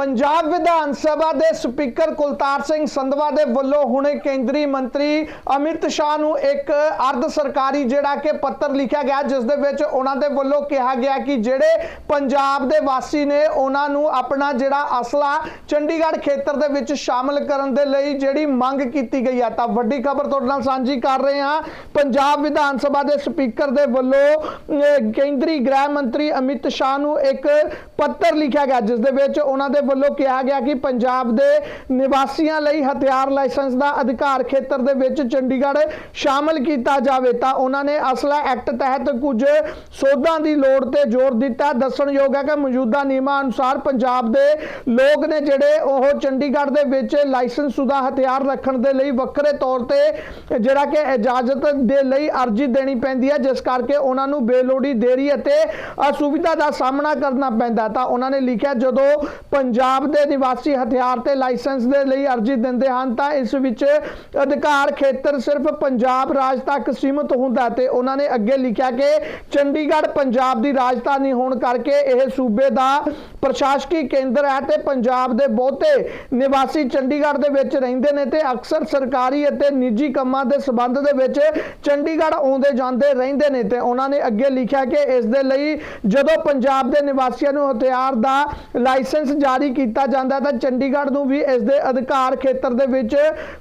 ਪੰਜਾਬ ਵਿਧਾਨ ਸਭਾ ਦੇ ਸਪੀਕਰ ਕੁਲਤਾਰ ਸਿੰਘ ਸੰਧਵਾ ਦੇ ਵੱਲੋਂ ਹੁਣੇ ਕੇਂਦਰੀ ਮੰਤਰੀ ਅਮਿਤ ਸ਼ਾਹ ਨੂੰ ਇੱਕ ਅਰਧ ਸਰਕਾਰੀ ਜਿਹੜਾ ਕਿ ਪੱਤਰ ਲਿਖਿਆ ਗਿਆ, ਜਿਸ ਦੇ ਵਿੱਚ ਉਹਨਾਂ ਦੇ ਵੱਲੋਂ ਕਿਹਾ ਗਿਆ ਕਿ ਜਿਹੜੇ ਪੰਜਾਬ ਦੇ ਵਾਸੀ ਨੇ ਉਹਨਾਂ ਨੂੰ ਆਪਣਾ ਜਿਹੜਾ ਅਸਲਾ ਚੰਡੀਗੜ੍ਹ ਖੇਤਰ ਦੇ ਵਿੱਚ ਸ਼ਾਮਲ ਕਰਨ ਦੇ ਲਈ ਜਿਹੜੀ ਮੰਗ ਕੀਤੀ ਗਈ ਹੈ ਤਾਂ ਵੱਡੀ ਖਬਰ ਤੁਹਾਡੇ ਨਾਲ ਸਾਂਝੀ ਕਰ ਰਹੇ ਹਾਂ। ਪੰਜਾਬ ਵਿਧਾਨ ਸਭਾ ਦੇ ਸਪੀਕਰ ਦੇ ਵੱਲੋਂ ਕੇਂਦਰੀ ਗ੍ਰਹਿ ਮੰਤਰੀ ਅਮਿਤ ਸ਼ਾਹ ਨੂੰ ਇੱਕ ਪੱਤਰ ਲਿਖਿਆ ਗਿਆ, ਜਿਸ ਦੇ ਵਿੱਚ ਉਹਨਾਂ ਦੇ ਵੱਲੋਂ ਕਿਹਾ ਗਿਆ ਕਿ ਪੰਜਾਬ ਦੇ ਨਿਵਾਸੀਆਂ ਲਈ ਹਥਿਆਰ ਲਾਇਸੈਂਸ ਦਾ ਅਧਿਕਾਰ ਖੇਤਰ ਦੇ ਵਿੱਚ ਚੰਡੀਗੜ੍ਹ ਸ਼ਾਮਲ ਕੀਤਾ ਜਾਵੇ ਤਾਂ ਉਹਨਾਂ ਨੇ ਅਸਲਾ ਐਕਟ ਤਹਿਤ ਕੁਝ ਸੋਧਾਂ ਦੀ ਲੋੜ ਤੇ ਜ਼ੋਰ ਦਿੱਤਾ। ਦੱਸਣਯੋਗ ਹੈ ਕਿ ਮੌਜੂਦਾ ਨਿਯਮਾਂ ਅਨੁਸਾਰ ਪੰਜਾਬ ਦੇ ਲੋਕ ਨੇ ਜਿਹੜੇ ਉਹ ਚੰਡੀਗੜ੍ਹ ਦੇ ਵਿੱਚ ਲਾਇਸੈਂਸ ਸੁਦਾ ਹਥਿਆਰ ਰੱਖਣ ਦੇ ਲਈ ਵੱਖਰੇ ਤੌਰ ਤੇ ਜਿਹੜਾ ਕਿ ਇਜਾਜ਼ਤ ਦੇ ਲਈ ਅਰਜ਼ੀ ਦੇਣੀ ਪੈਂਦੀ ਹੈ, ਜਿਸ ਕਰਕੇ ਉਹਨਾਂ ਨੂੰ ਬੇਲੋੜੀ ਦੇਰੀ ਅਤੇ ਅਸੁਵਿਧਾ ਦਾ ਸਾਹਮਣਾ ਕਰਨਾ ਪੈਂਦਾ ਤਾਂ ਉਹਨਾਂ ਨੇ ਲਿਖਿਆ, ਜਦੋਂ ਪੰਜਾਬ ਪੰਜਾਬ ਦੇ ਨਿਵਾਸੀ ਹਥਿਆਰ ਤੇ ਲਾਇਸੈਂਸ ਦੇ ਲਈ ਅਰਜ਼ੀ ਦਿੰਦੇ ਹਨ ਤਾਂ ਇਸ ਵਿੱਚ ਅਧਿਕਾਰ ਖੇਤਰ ਸਿਰਫ ਪੰਜਾਬ ਰਾਜ ਤੱਕ ਸੀਮਿਤ ਹੁੰਦਾ ਤੇ ਉਹਨਾਂ ਨੇ ਅੱਗੇ ਲਿਖਿਆ ਕਿ ਚੰਡੀਗੜ੍ਹ ਪੰਜਾਬ ਦੀ ਰਾਜਧਾਨੀ ਹੋਣ ਕਰਕੇ ਇਹ ਸੂਬੇ ਦਾ ਪ੍ਰਸ਼ਾਸਕੀ ਕੇਂਦਰ ਹੈ ਤੇ ਪੰਜਾਬ ਦੇ ਬਹੁਤੇ ਨਿਵਾਸੀ ਚੰਡੀਗੜ੍ਹ ਦੇ ਵਿੱਚ ਰਹਿੰਦੇ ਨੇ ਤੇ ਅਕਸਰ ਸਰਕਾਰੀ ਅਤੇ ਨਿੱਜੀ ਕੰਮਾਂ ਦੇ ਸਬੰਧ ਦੇ ਵਿੱਚ ਚੰਡੀਗੜ੍ਹ ਆਉਂਦੇ ਜਾਂਦੇ ਰਹਿੰਦੇ ਨੇ ਤੇ ਉਹਨਾਂ ਨੇ ਅੱਗੇ ਲਿਖਿਆ ਕਿ ਇਸ ਦੇ ਲਈ ਜਦੋਂ ਪੰਜਾਬ ਦੇ ਨਿਵਾਸੀਆਂ ਨੂੰ ਹਥਿਆਰ ਦਾ ਲਾਇਸੈਂਸ ਜਾਰੀ ਕੀਤਾ ਜਾਂਦਾ ਤਾਂ ਚੰਡੀਗੜ੍ਹ ਨੂੰ ਵੀ ਇਸ ਦੇ ਅਧਿਕਾਰ ਖੇਤਰ ਦੇ ਵਿੱਚ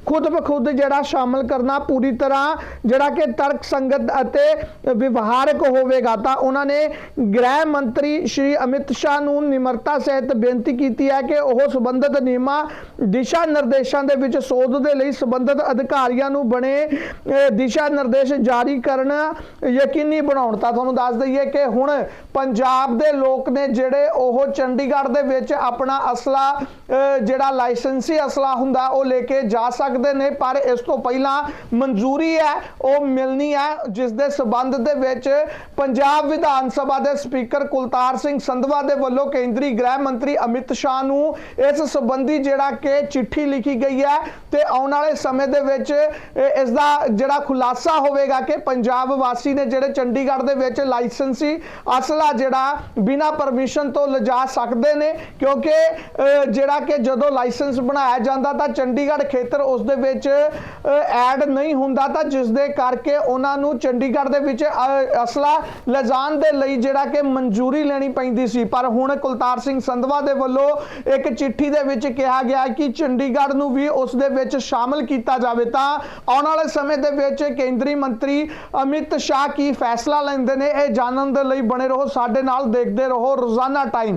ਖੁਦ ਬਖੁਦ ਜਿਹੜਾ ਸ਼ਾਮਲ ਕਰਨਾ ਪੂਰੀ ਤਰ੍ਹਾਂ ਜਿਹੜਾ ਕਿ ਤਰਕ ਸੰਗਤ ਅਤੇ ਵਿਵਹਾਰਕ ਹੋਵੇਗਾ, ਤਾਂ ਉਹਨਾਂ ਨੇ ਗ੍ਰਹਿ ਮੰਤਰੀ ਸ਼੍ਰੀ ਅਮਿਤ ਸ਼ਾਹ ਨੂੰ ਨਿਮਰਤਾ ਸਹਿਤ ਬੇਨਤੀ ਕੀਤੀ ਹੈ ਕਿ ਉਹ ਸੰਬੰਧਿਤ ਨਿਯਮਾਂ, ਦਿਸ਼ਾ ਨਿਰਦੇਸ਼ਾਂ ਦੇ ਵਿੱਚ ਸੋਧ ਦੇ ਲਈ ਸੰਬੰਧਿਤ ਅਧਿਕਾਰੀਆਂ ਨੂੰ ਬਣੇ ਦਿਸ਼ਾ ਨਿਰਦੇਸ਼ ਜਾਰੀ ਕਰਨ ਯਕੀਨੀ ਬਣਾਉਣ। ਤਾਂ ਤੁਹਾਨੂੰ ਦੱਸ ਦਈਏ ਕਿ ਹੁਣ ਪੰਜਾਬ ਦੇ ਲੋਕ ਨੇ ਜਿਹੜੇ ਉਹ ਚੰਡੀਗੜ੍ਹ ਦੇ ਵਿੱਚ ਆਪਣਾ ਅਸਲਾ ਜਿਹੜਾ ਲਾਇਸੈਂਸੀ ਅਸਲਾ ਹੁੰਦਾ, ਉਹ ਲੈ ਕੇ ਜਾ ਸਕਦੇ ਨੇ, ਪਰ ਇਸ ਤੋਂ ਪਹਿਲਾਂ ਮਨਜ਼ੂਰੀ ਹੈ, ਉਹ ਮਿਲਣੀ ਹੈ, ਜਿਸ ਦੇ ਸਬੰਧ ਦੇ ਵਿੱਚ ਪੰਜਾਬ ਵਿਧਾਨ ਸਭਾ ਦੇ ਸਪੀਕਰ ਕੁਲਤਾਰ ਸਿੰਘ ਸੰਧਵਾ ਦੇ ਵੱਲੋਂ ਕੇਂਦਰੀ ਗ੍ਰਹਿ ਮੰਤਰੀ ਅਮਿਤ ਸ਼ਾਹ ਨੂੰ ਇਸ ਸੰਬੰਧੀ ਜਿਹੜਾ ਕਿ ਚਿੱਠੀ ਲਿਖੀ ਗਈ ਹੈ, ਤੇ ਆਉਣ ਵਾਲੇ ਸਮੇਂ ਦੇ ਵਿੱਚ ਇਹ- ਇਸ ਦਾ ਜਿਹੜਾ ਖੁਲਾਸਾ ਹੋਵੇਗਾ ਕਿ ਪੰਜਾਬ ਵਾਸੀ ਨੇ ਜਿਹੜੇ ਚੰਡੀਗੜ੍ਹ ਦੇ ਵਿੱਚ ਲਾਇਸੈਂਸੀ ਅਸਲਾ ਜਿਹੜਾ ਬਿਨਾਂ ਪਰਮਿਸ਼ਨ ਤੋਂ ਲਿਜਾ ਸਕਦੇ ਨੇ, ਕਿਉਂਕਿ ਜਿਹੜਾ ਕਿ ਜਦੋਂ ਲਾਇਸੈਂਸ ਬਣਾਇਆ ਜਾਂਦਾ ਤਾਂ ਚੰਡੀਗੜ੍ਹ ਖੇਤਰ ਉਸ ਦੇ ਵਿੱਚ ਐਡ ਨਹੀਂ ਹੁੰਦਾ ਤਾਂ ਜਿਸ ਦੇ ਕਰਕੇ ਉਹਨਾਂ ਨੂੰ ਚੰਡੀਗੜ੍ਹ ਦੇ ਵਿੱਚ ਅਸਲਾ ਲਿਜਾਣ ਦੇ ਲਈ ਜਿਹੜਾ ਕਿ ਮਨਜ਼ੂਰੀ ਲੈਣੀ ਪੈਂਦੀ ਸੀ। ਪਰ ਹੁਣ ਕੁਲਤਾਰ ਸਿੰਘ ਸੰਧਵਾ ਦੇ ਵੱਲੋਂ ਇੱਕ ਚਿੱਠੀ ਦੇ ਵਿੱਚ ਕਿਹਾ ਗਿਆ ਕਿ ਚੰਡੀਗੜ੍ਹ ਨੂੰ ਵੀ ਉਸ ਦੇ ਵਿੱਚ ਸ਼ਾਮਲ ਕੀਤਾ ਜਾਵੇ। ਤਾਂ ਆਉਣ ਵਾਲੇ ਸਮੇਂ ਦੇ ਵਿੱਚ ਕੇਂਦਰੀ ਮੰਤਰੀ ਅਮਿਤ ਸ਼ਾਹ ਕੀ ਫੈਸਲਾ ਲੈਂਦੇ ਨੇ, ਇਹ ਜਾਣਨ ਦੇ ਲਈ ਬਣੇ ਰਹੋ, ਸਾਡੇ ਨਾਲ ਦੇਖਦੇ ਰਹੋ। ਰੋਜ਼ਾਨਾ ਟਾਈਮ।